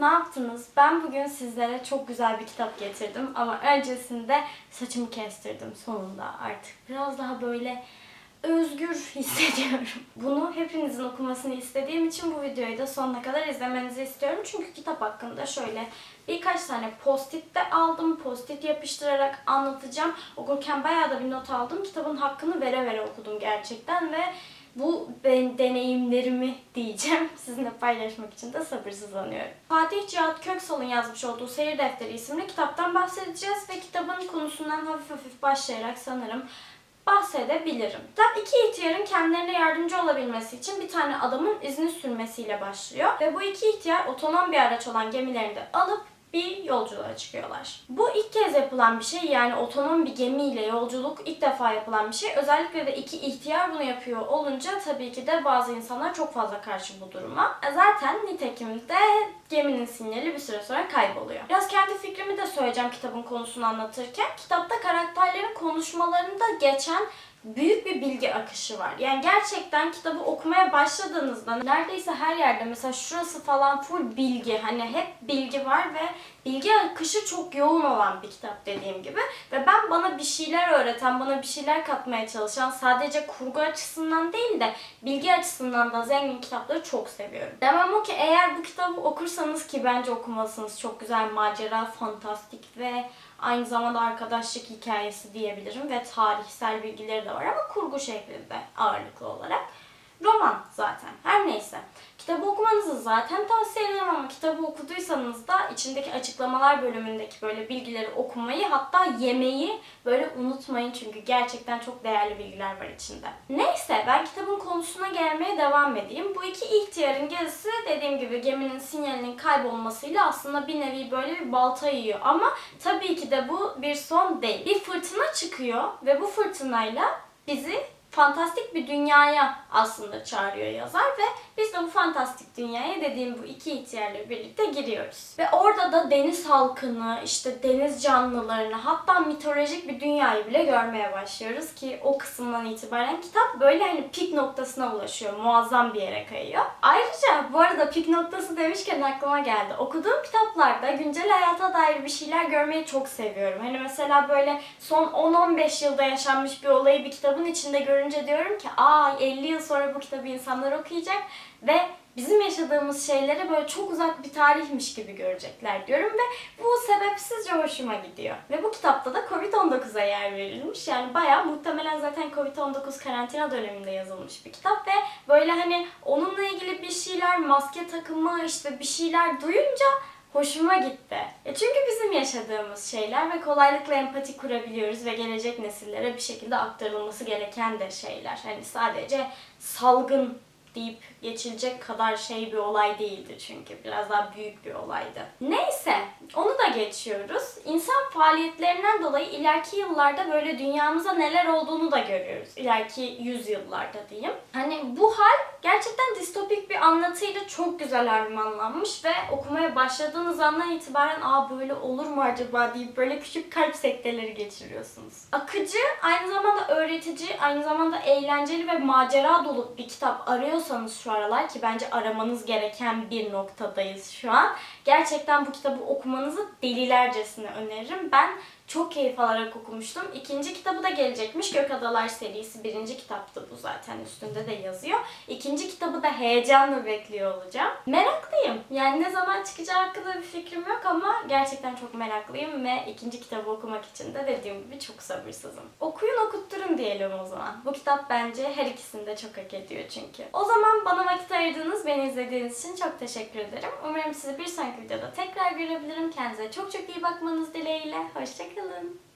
ne yaptınız? Ben bugün sizlere çok güzel bir kitap getirdim ama öncesinde saçımı kestirdim sonunda artık. Biraz daha böyle özgür hissediyorum. Bunu hepinizin okumasını istediğim için bu videoyu da sonuna kadar izlemenizi istiyorum. Çünkü kitap hakkında şöyle birkaç tane post-it de aldım. Post-it yapıştırarak anlatacağım. Okurken bayağı da bir not aldım. Kitabın hakkını vere vere okudum gerçekten ve bu ben deneyimlerimi diyeceğim. Sizinle paylaşmak için de sabırsızlanıyorum. Fatih Cihat Köksal'ın yazmış olduğu Seyir Defteri isimli kitaptan bahsedeceğiz ve kitabın konusundan hafif hafif başlayarak sanırım bahsedebilirim. Kitap iki ihtiyarın kendilerine yardımcı olabilmesi için bir tane adamın izni sürmesiyle başlıyor. Ve bu iki ihtiyar otonom bir araç olan gemilerini de alıp bir yolculuğa çıkıyorlar. Bu ilk kez yapılan bir şey yani otonom bir gemiyle yolculuk ilk defa yapılan bir şey. Özellikle de iki ihtiyar bunu yapıyor olunca tabii ki de bazı insanlar çok fazla karşı bu duruma. Zaten nitekim de geminin sinyali bir süre sonra kayboluyor. Biraz kendi fikrimi de söyleyeceğim kitabın konusunu anlatırken. Kitapta karakterlerin konuşmalarında geçen büyük bir bilgi akışı var. Yani gerçekten kitabı okumaya başladığınızda neredeyse her yerde mesela şurası falan full bilgi. Hani hep bilgi var ve bilgi akışı çok yoğun olan bir kitap dediğim gibi. Ve ben bana bir şeyler öğreten, bana bir şeyler katmaya çalışan sadece kurgu açısından değil de bilgi açısından da zengin kitapları çok seviyorum. Demem o ki eğer bu kitabı okursanız ki bence okumalısınız. Çok güzel macera, fantastik ve aynı zamanda arkadaşlık hikayesi diyebilirim ve tarihsel bilgileri de var ama kurgu şeklinde ağırlıklı olarak. Roman zaten. Her neyse. Kitabı okumanızı zaten tavsiye ederim ama kitabı okuduysanız da içindeki açıklamalar bölümündeki böyle bilgileri okumayı hatta yemeyi böyle unutmayın çünkü gerçekten çok değerli bilgiler var içinde. Neyse ben kitabın konusuna gelmeye devam edeyim. Bu iki ihtiyarın gezisi dediğim gibi geminin sinyalinin kaybolmasıyla aslında bir nevi böyle bir balta yiyor ama tabii ki de bu bir son değil. Bir fırtına çıkıyor ve bu fırtınayla bizi fantastik bir dünyaya aslında çağırıyor yazar ve biz de bu fantastik dünyaya dediğim bu iki ihtiyarla birlikte giriyoruz. Ve orada da deniz halkını, işte deniz canlılarını hatta mitolojik bir dünyayı bile görmeye başlıyoruz ki o kısımdan itibaren kitap böyle hani pik noktasına ulaşıyor. Muazzam bir yere kayıyor. Ayrıca bu arada pik noktası demişken aklıma geldi. Okuduğum kitaplarda güncel hayata dair bir şeyler görmeyi çok seviyorum. Hani mesela böyle son 10-15 yılda yaşanmış bir olayı bir kitabın içinde görünce diyorum ki aa 50 yıl sonra bu kitabı insanlar okuyacak ve bizim yaşadığımız şeyleri böyle çok uzak bir tarihmiş gibi görecekler diyorum ve bu sebepsizce hoşuma gidiyor. Ve bu kitapta da Covid-19'a yer verilmiş. Yani bayağı muhtemelen zaten Covid-19 karantina döneminde yazılmış bir kitap ve böyle hani onunla ilgili bir şeyler, maske takımı işte bir şeyler duyunca hoşuma gitti. E çünkü bizim yaşadığımız şeyler ve kolaylıkla empati kurabiliyoruz ve gelecek nesillere bir şekilde aktarılması gereken de şeyler. Hani sadece salgın deyip geçilecek kadar şey bir olay değildi çünkü. Biraz daha büyük bir olaydı. Neyse onu da geçiyoruz. İnsan faaliyetlerinden dolayı ileriki yıllarda böyle dünyamıza neler olduğunu da görüyoruz. İleriki yüzyıllarda diyeyim. Hani bu hal gerçekten distopik bir anlatıyla çok güzel armağanlanmış ve okumaya başladığınız andan itibaren aa böyle olur mu acaba deyip böyle küçük kalp sekteleri geçiriyorsunuz. Akıcı, aynı zamanda öğretici, aynı zamanda eğlenceli ve macera dolu bir kitap arıyorsanız şu aralar ki bence aramanız gereken bir noktadayız şu an. Gerçekten bu kitabı okumanızı delilercesine öneririm. Ben çok keyif alarak okumuştum. İkinci kitabı da gelecekmiş. Gök Adalar serisi. Birinci kitaptı bu zaten. Üstünde de yazıyor. İkinci kitabı da heyecanla bekliyor olacağım. Meraklıyım. Yani ne zaman çıkacağı hakkında bir fikrim yok ama gerçekten çok meraklıyım ve ikinci kitabı okumak için de dediğim gibi çok sabırsızım. Okuyun okutturun diyelim o zaman. Bu kitap bence her ikisini de çok hak ediyor çünkü. O zaman bana vakit ayırdığınız, beni izlediğiniz için çok teşekkür ederim. Umarım sizi bir sonraki videoda tekrar görebilirim. Kendinize çok çok iyi bakmanız dileğiyle. Hoşçakalın.